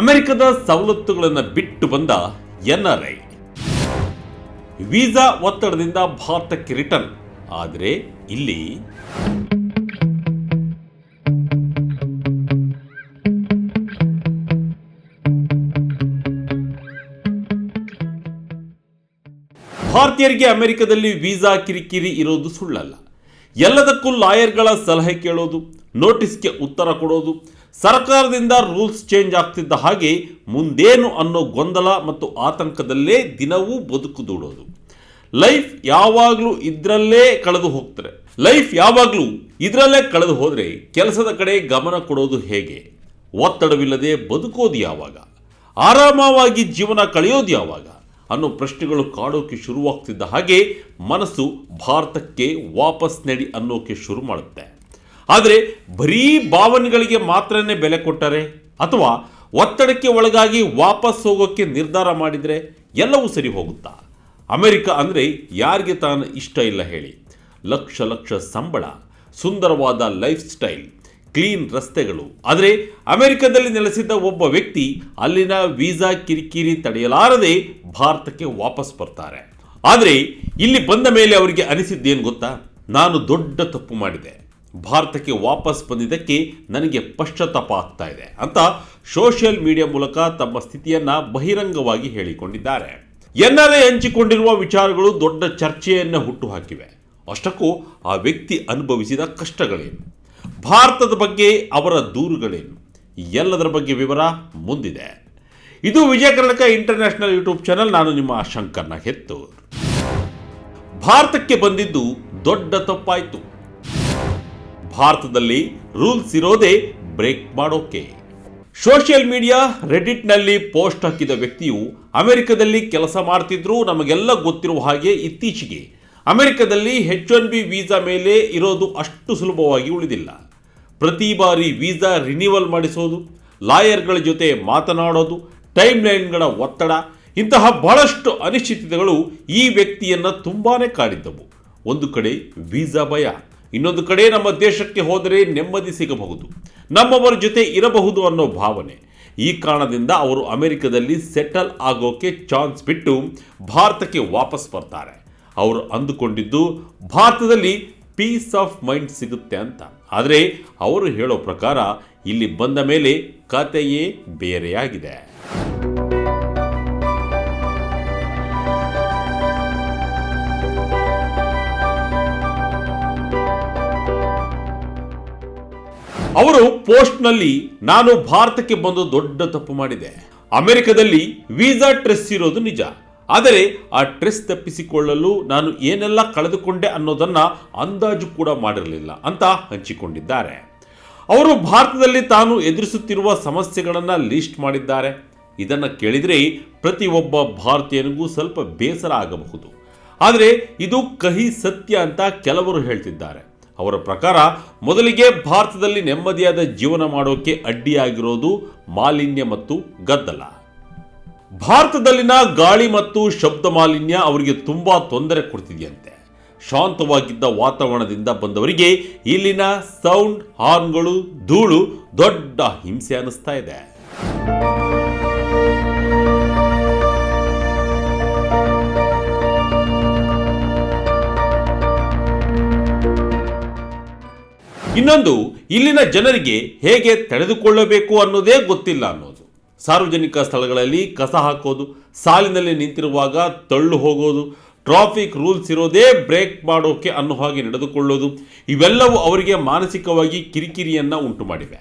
ಅಮೆರಿಕದ ಸವಲತ್ತುಗಳನ್ನು ಬಿಟ್ಟು ಬಂದ ಎನ್ಆರ್ಐ. ವೀಸಾ ಒತ್ತಡದಿಂದ ಭಾರತಕ್ಕೆ ರಿಟರ್ನ್. ಆದರೆ ಇಲ್ಲಿ ಭಾರತೀಯರಿಗೆ ಅಮೆರಿಕದಲ್ಲಿ ವೀಸಾ ಕಿರಿಕಿರಿ ಇರೋದು ಸುಳ್ಳಲ್ಲ. ಎಲ್ಲದಕ್ಕೂ ಲಾಯರ್ಗಳ ಸಲಹೆ ಕೇಳೋದು, ನೋಟಿಸ್ಗೆ ಉತ್ತರ ಕೊಡೋದು ಸರ್ಕಾರದಿಂದ ರೂಲ್ಸ್ ಚೇಂಜ್ ಆಗ್ತಿದ್ದ ಹಾಗೆ ಮುಂದೇನು ಅನ್ನೋ ಗೊಂದಲ ಮತ್ತು ಆತಂಕದಲ್ಲೇ ದಿನವೂ ಬದುಕು ದೂಡೋದು. ಲೈಫ್ ಯಾವಾಗಲೂ ಇದರಲ್ಲೇ ಕಳೆದು ಹೋಗ್ತಾರೆ ಲೈಫ್ ಯಾವಾಗಲೂ ಇದರಲ್ಲೇ ಕಳೆದು ಹೋದರೆ ಕೆಲಸದ ಕಡೆ ಗಮನ ಕೊಡೋದು ಹೇಗೆ? ಒತ್ತಡವಿಲ್ಲದೆ ಬದುಕೋದು ಯಾವಾಗ? ಆರಾಮವಾಗಿ ಜೀವನ ಕಳೆಯೋದು ಯಾವಾಗ? ಅನ್ನೋ ಪ್ರಶ್ನೆಗಳು ಕಾಡೋಕೆ ಶುರುವಾಗ್ತಿದ್ದ ಹಾಗೆ ಮನಸ್ಸು ಭಾರತಕ್ಕೆ ವಾಪಸ್ ನಡಿ ಅನ್ನೋಕೆ ಶುರು ಮಾಡುತ್ತೆ. ಆದರೆ ಬರೀ ಭಾವನೆಗಳಿಗೆ ಮಾತ್ರನೇ ಬೆಲೆ ಕೊಟ್ಟರೆ ಅಥವಾ ಒತ್ತಡಕ್ಕೆ ಒಳಗಾಗಿ ವಾಪಸ್ ಹೋಗೋಕ್ಕೆ ನಿರ್ಧಾರ ಮಾಡಿದರೆ ಎಲ್ಲವೂ ಸರಿ ಹೋಗುತ್ತಾ? ಅಮೆರಿಕ ಅಂದರೆ ಯಾರಿಗೆ ತಾನು ಇಷ್ಟ ಇಲ್ಲ ಹೇಳಿ. ಲಕ್ಷ ಲಕ್ಷ ಸಂಬಳ, ಸುಂದರವಾದ ಲೈಫ್ ಸ್ಟೈಲ್, ಕ್ಲೀನ್ ರಸ್ತೆಗಳು. ಆದರೆ ಅಮೆರಿಕದಲ್ಲಿ ನೆಲೆಸಿದ್ದ ಒಬ್ಬ ವ್ಯಕ್ತಿ ಅಲ್ಲಿನ ವೀಸಾ ಕಿರಿಕಿರಿ ತಡೆಯಲಾರದೆ ಭಾರತಕ್ಕೆ ವಾಪಸ್ ಬರ್ತಾರೆ. ಆದರೆ ಇಲ್ಲಿ ಬಂದ ಮೇಲೆ ಅವರಿಗೆ ಅನಿಸಿದ್ದೇನು ಗೊತ್ತಾ? ನಾನು ದೊಡ್ಡ ತಪ್ಪು ಮಾಡಿದೆ. ಭಾರತಕ್ಕೆ ವಾಪಸ್ ಬಂದಿದ್ದಕ್ಕೆ ನನಗೆ ಪಶ್ಚಾತ್ತಾಪ ಆಗ್ತಾ ಇದೆ ಅಂತ ಸೋಷಿಯಲ್ ಮೀಡಿಯಾ ಮೂಲಕ ತಮ್ಮ ಸ್ಥಿತಿಯನ್ನ ಬಹಿರಂಗವಾಗಿ ಹೇಳಿಕೊಂಡಿದ್ದಾರೆ. ಎನ್ಆರ್ಎ ಹಂಚಿಕೊಂಡಿರುವ ವಿಚಾರಗಳು ದೊಡ್ಡ ಚರ್ಚೆಯನ್ನು ಹುಟ್ಟುಹಾಕಿವೆ. ಅಷ್ಟಕ್ಕೂ ಆ ವ್ಯಕ್ತಿ ಅನುಭವಿಸಿದ ಕಷ್ಟಗಳೇನು? ಭಾರತದ ಬಗ್ಗೆ ಅವರ ದೂರುಗಳೇನು? ಎಲ್ಲದರ ಬಗ್ಗೆ ವಿವರ ಮುಂದಿದೆ. ಇದು Vijaya Karnataka international YouTube channel, ನಾನು ನಿಮ್ಮ ಶಂಕರ್ನ ಹೆತ್ತು ಭಾರತಕ್ಕೆ ಬಂದಿದ್ದು ದೊಡ್ಡ ತಪ್ಪಾಯಿತು. ಭಾರತದಲ್ಲಿ ರೂಲ್ಸ್ ಇರೋದೇ ಬ್ರೇಕ್ ಮಾಡೋಕೆ. ಸೋಷಿಯಲ್ ಮೀಡಿಯಾ ರೆಡಿಟ್ನಲ್ಲಿ ಪೋಸ್ಟ್ ಹಾಕಿದ ವ್ಯಕ್ತಿಯು ಅಮೆರಿಕದಲ್ಲಿ ಕೆಲಸ ಮಾಡ್ತಿದ್ರು ನಮಗೆಲ್ಲ ಗೊತ್ತಿರುವ ಹಾಗೆ ಇತ್ತೀಚೆಗೆ. ಅಮೆರಿಕದಲ್ಲಿ ಹೆಚ್ ಒನ್ ಬಿ ವೀಸಾ ಮೇಲೆ ಇರೋದು ಅಷ್ಟು ಸುಲಭವಾಗಿ ಉಳಿದಿಲ್ಲ. ಪ್ರತಿ ಬಾರಿ ವೀಸಾ ರಿನಿವಲ್ ಮಾಡಿಸೋದು, ಲಾಯರ್ಗಳ ಜೊತೆ ಮಾತನಾಡೋದು ಟೈಮ್ ಲೈನ್ಗಳ ಒತ್ತಡ, ಇಂತಹ ಬಹಳಷ್ಟು ಅನಿಶ್ಚಿತತೆಗಳು ಈ ವ್ಯಕ್ತಿಯನ್ನು ತುಂಬಾ ಕಾಡಿದ್ದವು. ಒಂದು ಕಡೆ ವೀಸಾ ಭಯ. ಇನ್ನೊಂದು ಕಡೆ ನಮ್ಮ ದೇಶಕ್ಕೆ ಹೋದರೆ ನೆಮ್ಮದಿ ಸಿಗಬಹುದು, ನಮ್ಮವರ ಜೊತೆ ಇರಬಹುದು ಅನ್ನೋ ಭಾವನೆ. ಈ ಕಾರಣದಿಂದ ಅವರು ಅಮೆರಿಕದಲ್ಲಿ ಸೆಟಲ್ ಆಗೋಕೆ ಚಾನ್ಸ್ ಬಿಟ್ಟು ಭಾರತಕ್ಕೆ ವಾಪಸ್ ಬರ್ತಾರೆ. ಅವರು ಅಂದುಕೊಂಡಿದ್ದು, ಭಾರತದಲ್ಲಿ ಪೀಸ್ ಆಫ್ ಮೈಂಡ್ ಸಿಗುತ್ತೆ ಅಂತ. ಆದರೆ ಅವರು ಹೇಳೋ ಪ್ರಕಾರ, ಇಲ್ಲಿ ಬಂದ ಮೇಲೆ ಕತೆಯೇ ಬೇರೆಯಾಗಿದೆ. ಅವರು ಪೋಸ್ಟ್ನಲ್ಲಿ, ನಾನು ಭಾರತಕ್ಕೆ ಬಂದು ದೊಡ್ಡ ತಪ್ಪು ಮಾಡಿದೆ. ಅಮೆರಿಕದಲ್ಲಿ ವೀಸಾ ಟ್ರೆಸ್ ಇರೋದು ನಿಜ. ಆದರೆ ಆ ಟ್ರೆಸ್ ತಪ್ಪಿಸಿಕೊಳ್ಳಲು ನಾನು ಏನೆಲ್ಲ ಕಳೆದುಕೊಂಡೆ ಅನ್ನೋದನ್ನ ಅಂದಾಜು ಕೂಡ ಮಾಡಿರಲಿಲ್ಲ ಅಂತ ಹಂಚಿಕೊಂಡಿದ್ದಾರೆ. ಅವರು ಭಾರತದಲ್ಲಿ ತಾನು ಎದುರಿಸುತ್ತಿರುವ ಸಮಸ್ಯೆಗಳನ್ನು ಲಿಸ್ಟ್ ಮಾಡಿದ್ದಾರೆ. ಇದನ್ನು ಕೇಳಿದರೆ ಪ್ರತಿಯೊಬ್ಬ ಭಾರತೀಯನಿಗೂ ಸ್ವಲ್ಪ ಬೇಸರ ಆಗಬಹುದು. ಆದರೆ ಇದು ಕಹಿ ಸತ್ಯ ಅಂತ ಕೆಲವರು ಹೇಳ್ತಿದ್ದಾರೆ. ಅವರ ಪ್ರಕಾರ ಮೊದಲಿಗೆ ಭಾರತದಲ್ಲಿ ನೆಮ್ಮದಿಯಾದ ಜೀವನ ಮಾಡೋಕೆ ಅಡ್ಡಿಯಾಗಿರೋದು ಮಾಲಿನ್ಯ ಮತ್ತು ಗದ್ದಲ. ಭಾರತದಲ್ಲಿನ ಗಾಳಿ ಮತ್ತು ಶಬ್ದ ಮಾಲಿನ್ಯ ಅವರಿಗೆ ತುಂಬಾ ತೊಂದರೆ ಕೊಡ್ತಿದೆಯಂತೆ. ಶಾಂತವಾಗಿದ್ದ ವಾತಾವರಣದಿಂದ ಬಂದವರಿಗೆ ಇಲ್ಲಿನ ಸೌಂಡ್ ಹಾರ್ನ್ಗಳು ಧೂಳು ದೊಡ್ಡ ಹಿಂಸೆ ಅನಿಸ್ತಾ ಇದೆ. ಇನ್ನೊಂದು, ಇಲ್ಲಿನ ಜನರಿಗೆ ಹೇಗೆ ತಡೆದುಕೊಳ್ಳಬೇಕು ಅನ್ನೋದೇ ಗೊತ್ತಿಲ್ಲ ಅನ್ನೋದು. ಸಾರ್ವಜನಿಕ ಸ್ಥಳಗಳಲ್ಲಿ ಕಸ ಹಾಕೋದು, ಸಾಲಿನಲ್ಲಿ ನಿಂತಿರುವಾಗ ತಳ್ಳು ಹೋಗೋದು, ಟ್ರಾಫಿಕ್ ರೂಲ್ಸ್ ಇರೋದೇ ಬ್ರೇಕ್ ಮಾಡೋಕೆ ಅನ್ನೋ ಹಾಗೆ ನಡೆದುಕೊಳ್ಳೋದು, ಇವೆಲ್ಲವೂ ಅವರಿಗೆ ಮಾನಸಿಕವಾಗಿ ಕಿರಿಕಿರಿಯನ್ನು ಉಂಟು ಮಾಡಿವೆ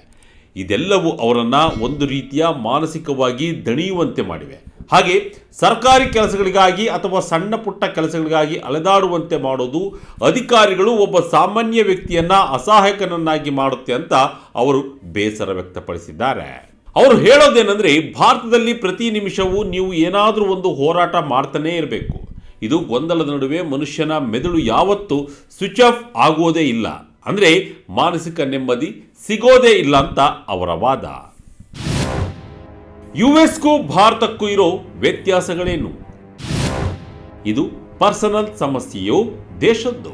ಇದೆಲ್ಲವೂ ಅವರನ್ನು ಒಂದು ರೀತಿಯ ಮಾನಸಿಕವಾಗಿ ದಣಿಯುವಂತೆ ಮಾಡಿವೆ. ಹಾಗೆ ಸರ್ಕಾರಿ ಕೆಲಸಗಳಿಗಾಗಿ ಅಥವಾ ಸಣ್ಣ ಪುಟ್ಟ ಕೆಲಸಗಳಿಗಾಗಿ ಅಲೆದಾಡುವಂತೆ ಮಾಡೋದು ಅಧಿಕಾರಿಗಳು ಒಬ್ಬ ಸಾಮಾನ್ಯ ವ್ಯಕ್ತಿಯನ್ನ ಅಸಹಾಯಕನನ್ನಾಗಿ ಮಾಡುತ್ತೆ ಅಂತ ಅವರು ಬೇಸರ ವ್ಯಕ್ತಪಡಿಸಿದ್ದಾರೆ. ಅವರು ಹೇಳೋದೇನೆಂದರೆ ಭಾರತದಲ್ಲಿ ಪ್ರತಿ ನಿಮಿಷವೂ ನೀವು ಏನಾದರೂ ಒಂದು ಹೋರಾಟ ಮಾಡ್ತಾನೇ ಇರಬೇಕು. ಇದು ಗೊಂದಲದ ನಡುವೆ ಮನುಷ್ಯನ ಮೆದುಳು ಯಾವತ್ತೂ ಸ್ವಿಚ್ ಆಫ್ ಆಗೋದೇ ಇಲ್ಲ. ಅಂದರೆ ಮಾನಸಿಕ ನೆಮ್ಮದಿ ಸಿಗೋದೇ ಇಲ್ಲ ಅಂತ ಅವರ ವಾದ. ಯುಎಸ್ಗೂ ಭಾರತಕ್ಕೂ ಇರೋ ವ್ಯತ್ಯಾಸಗಳೇನು? ಇದು ಪರ್ಸನಲ್ ಸಮಸ್ಯೆಯೋ ದೇಶದ್ದು?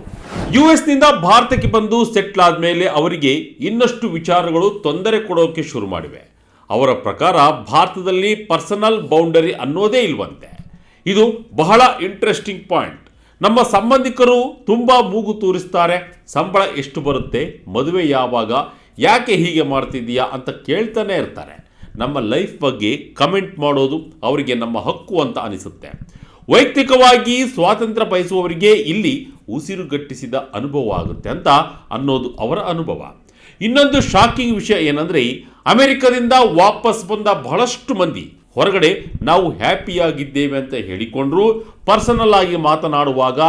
ಯುಎಸ್ನಿಂದ ಭಾರತಕ್ಕೆ ಬಂದು ಸೆಟ್ಲ್ ಆದ್ಮೇಲೆ ಅವರಿಗೆ ಇನ್ನಷ್ಟು ವಿಚಾರಗಳು ತೊಂದರೆ ಕೊಡೋಕೆ ಶುರು ಮಾಡಿವೆ. ಅವರ ಪ್ರಕಾರ ಭಾರತದಲ್ಲಿ ಪರ್ಸನಲ್ ಬೌಂಡರಿ ಅನ್ನೋದೇ ಇಲ್ವಂತೆ. ಇದು ಬಹಳ ಇಂಟ್ರೆಸ್ಟಿಂಗ್ ಪಾಯಿಂಟ್. ನಮ್ಮ ಸಂಬಂಧಿಕರು ತುಂಬ ಮೂಗು ತೂರಿಸ್ತಾರೆ, ಸಂಬಳ ಎಷ್ಟು ಬರುತ್ತೆ, ಮದುವೆ ಯಾವಾಗ, ಯಾಕೆ ಹೀಗೆ ಮಾಡ್ತಿದ್ದೀಯಾ ಅಂತ ಕೇಳ್ತಾನೆ ಇರ್ತಾರೆ. ನಮ್ಮ ಲೈಫ್ ಬಗ್ಗೆ ಕಮೆಂಟ್ ಮಾಡೋದು ಅವರಿಗೆ ನಮ್ಮ ಹಕ್ಕು ಅಂತ ಅನಿಸುತ್ತೆ. ವೈಯಕ್ತಿಕವಾಗಿ ಸ್ವಾತಂತ್ರ್ಯ ಬಯಸುವವರಿಗೆ ಇಲ್ಲಿ ಉಸಿರುಗಟ್ಟಿಸಿದ ಅನುಭವ ಆಗುತ್ತೆ ಅಂತ ಅನ್ನೋದು ಅವರ ಅನುಭವ. ಇನ್ನೊಂದು ಶಾಕಿಂಗ್ ವಿಷಯ ಏನಂದರೆ, ಅಮೆರಿಕದಿಂದ ವಾಪಸ್ ಬಂದ ಬಹಳಷ್ಟು ಮಂದಿ ಹೊರಗಡೆ ನಾವು ಹ್ಯಾಪಿಯಾಗಿದ್ದೇವೆ ಅಂತ ಹೇಳಿಕೊಂಡ್ರು ಪರ್ಸನಲ್ ಆಗಿ ಮಾತನಾಡುವಾಗ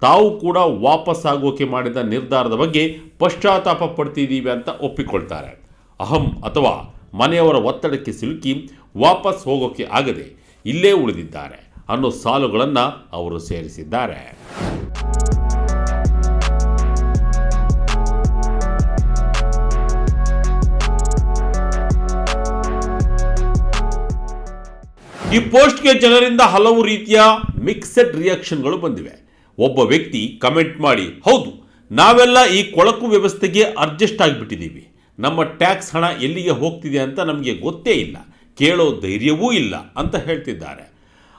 ತಾವು ಕೂಡ ವಾಪಸ್ ಆಗೋಕೆ ಮಾಡಿದ ನಿರ್ಧಾರದ ಬಗ್ಗೆ ಪಶ್ಚಾತ್ತಾಪ ಪಡ್ತಿದ್ದೀವಿ ಅಂತ ಒಪ್ಪಿಕೊಳ್ತಾರೆ. ಅಹಂ ಅಥವಾ ಮನೆಯವರ ಒತ್ತಡಕ್ಕೆ ಸಿಲುಕಿ ವಾಪಸ್ ಹೋಗೋಕೆ ಆಗದೆ ಇಲ್ಲೇ ಉಳಿದಿದ್ದಾರೆ ಅನ್ನೋ ಸಾಲುಗಳನ್ನು ಅವರು ಸೇರಿಸಿದ್ದಾರೆ. ಈ ಪೋಸ್ಟ್ಗೆ ಜನರಿಂದ ಹಲವು ರೀತಿಯ ಮಿಕ್ಸೆಡ್ ರಿಯಾಕ್ಷನ್ಗಳು ಬಂದಿವೆ. ಒಬ್ಬ ವ್ಯಕ್ತಿ ಕಮೆಂಟ್ ಮಾಡಿ, ಹೌದು, ನಾವೆಲ್ಲ ಈ ಕೊಳಕು ವ್ಯವಸ್ಥೆಗೆ ಅಡ್ಜಸ್ಟ್ ಆಗಿಬಿಟ್ಟಿದ್ದೀವಿ. ನಮ್ಮ ಟ್ಯಾಕ್ಸ್ ಹಣ ಎಲ್ಲಿಗೆ ಹೋಗ್ತಿದೆ ಅಂತ ನಮಗೆ ಗೊತ್ತೇ ಇಲ್ಲ, ಕೇಳೋ ಧೈರ್ಯವೂ ಇಲ್ಲ ಅಂತ ಹೇಳ್ತಿದ್ದಾರೆ.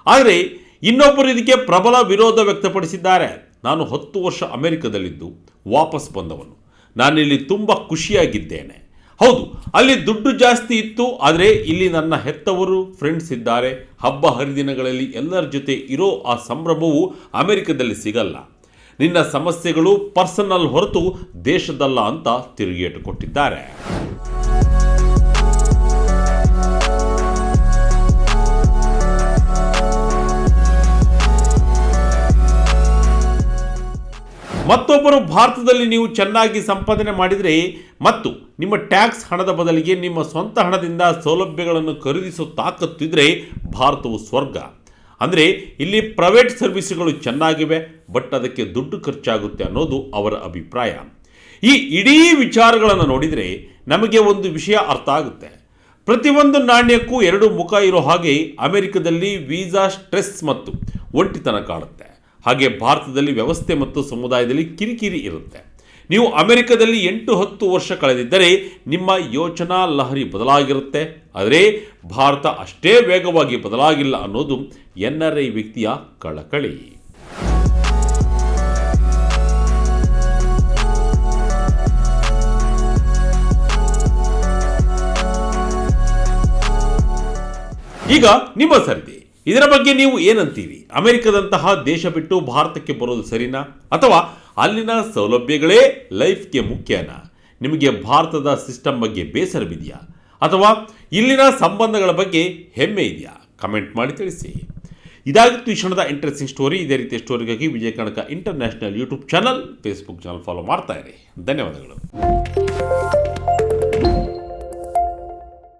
ಆದರೆ ಇನ್ನೊಬ್ಬರು ಇದಕ್ಕೆ ಪ್ರಬಲ ವಿರೋಧ ವ್ಯಕ್ತಪಡಿಸಿದ್ದಾರೆ. ನಾನು ಹತ್ತು ವರ್ಷ ಅಮೆರಿಕದಲ್ಲಿದ್ದು, ವಾಪಸ್ ಬಂದವನು. ನಾನಿಲ್ಲಿ ತುಂಬ ಖುಷಿಯಾಗಿದ್ದೇನೆ. ಹೌದು, ಅಲ್ಲಿ ದುಡ್ಡು ಜಾಸ್ತಿ ಇತ್ತು, ಆದರೆ ಇಲ್ಲಿ ನನ್ನ ಹೆತ್ತವರು ಫ್ರೆಂಡ್ಸ್ ಇದ್ದಾರೆ. ಹಬ್ಬ ಹರಿದಿನಗಳಲ್ಲಿ ಎಲ್ಲರ ಜೊತೆ ಇರೋ ಆ ಸಂಭ್ರಮವು ಅಮೆರಿಕದಲ್ಲಿ ಸಿಗಲ್ಲ. ನಿನ್ನ ಸಮಸ್ಯೆಗಳು ಪರ್ಸನಲ್ ಹೊರತು ದೇಶದಲ್ಲ ಅಂತ ತಿರುಗೇಟು ಕೊಟ್ಟಿದ್ದಾರೆ ಮತ್ತೊಬ್ಬರು ಭಾರತದಲ್ಲಿ ನೀವು ಚೆನ್ನಾಗಿ ಸಂಪಾದನೆ ಮಾಡಿದರೆ ಮತ್ತು ನಿಮ್ಮ ಟ್ಯಾಕ್ಸ್ ಹಣದ ಬದಲಿಗೆ ನಿಮ್ಮ ಸ್ವಂತ ಹಣದಿಂದ ಸೌಲಭ್ಯಗಳನ್ನು ಖರೀದಿಸೋ ತಾಕತ್ತಿದ್ರೆ ಭಾರತವು ಸ್ವರ್ಗ. ಅಂದರೆ ಇಲ್ಲಿ ಪ್ರೈವೇಟ್ ಸರ್ವಿಸ್ಗಳು ಚೆನ್ನಾಗಿವೆ ಬಟ್ ಅದಕ್ಕೆ ದುಡ್ಡು ಖರ್ಚಾಗುತ್ತೆ ಅನ್ನೋದು ಅವರ ಅಭಿಪ್ರಾಯ. ಈ ಇಡೀ ವಿಚಾರಗಳನ್ನು ನೋಡಿದರೆ ನಮಗೆ ಒಂದು ವಿಷಯ ಅರ್ಥ ಆಗುತ್ತೆ. ಪ್ರತಿಯೊಂದು ನಾಣ್ಯಕ್ಕೂ ಎರಡು ಮುಖ ಇರೋ ಹಾಗೆ ಅಮೆರಿಕದಲ್ಲಿ ವೀಸಾ ಸ್ಟ್ರೆಸ್ ಮತ್ತು ಒಂಟಿತನ ಕಾಡುತ್ತೆ ಹಾಗೆ ಭಾರತದಲ್ಲಿ ವ್ಯವಸ್ಥೆ ಮತ್ತು ಸಮುದಾಯದಲ್ಲಿ ಕಿರಿಕಿರಿ ಇರುತ್ತೆ. ನೀವು ಅಮೆರಿಕದಲ್ಲಿ ಎಂಟು ಹತ್ತು ವರ್ಷ ಕಳೆದಿದ್ದರೆ ನಿಮ್ಮ ಯೋಚನಾ ಲಹರಿ ಬದಲಾಗಿರುತ್ತೆ. ಆದರೆ ಭಾರತ ಅಷ್ಟೇ ವೇಗವಾಗಿ ಬದಲಾಗಿಲ್ಲ ಅನ್ನೋದು ಎನ್ ಆರ್ ಐ ವ್ಯಕ್ತಿಯ ಕಳಕಳಿ. ಈಗ ನಿಮ್ಮ ಸರಿದೆ. ಇದರ ಬಗ್ಗೆ ನೀವು ಏನಂತೀರಿ? ಅಮೆರಿಕದಂತಹ ದೇಶ ಬಿಟ್ಟು ಭಾರತಕ್ಕೆ ಬರೋದು ಸರಿನಾ ಅಥವಾ ಅಲ್ಲಿನ ಸೌಲಭ್ಯಗಳೇ ಲೈಫ್ಗೆ ಮುಖ್ಯನಾ. ನಿಮಗೆ ಭಾರತದ ಸಿಸ್ಟಮ್ ಬಗ್ಗೆ ಬೇಸರವಿದೆಯಾ? ಅಥವಾ ಇಲ್ಲಿನ ಸಂಬಂಧಗಳ ಬಗ್ಗೆ ಹೆಮ್ಮೆ ಇದೆಯಾ? ಕಮೆಂಟ್ ಮಾಡಿ ತಿಳಿಸಿ. ಇದಾಗಿತ್ತು ಈ ಕ್ಷಣದ ಇಂಟ್ರೆಸ್ಟಿಂಗ್ ಸ್ಟೋರಿ ಇದೇ ರೀತಿಯ ಸ್ಟೋರಿಗಾಗಿ Vijaya Kanaka international YouTube channel Facebook channel follow ಮಾಡ್ತಾ ಇರಿ. ಧನ್ಯವಾದಗಳು.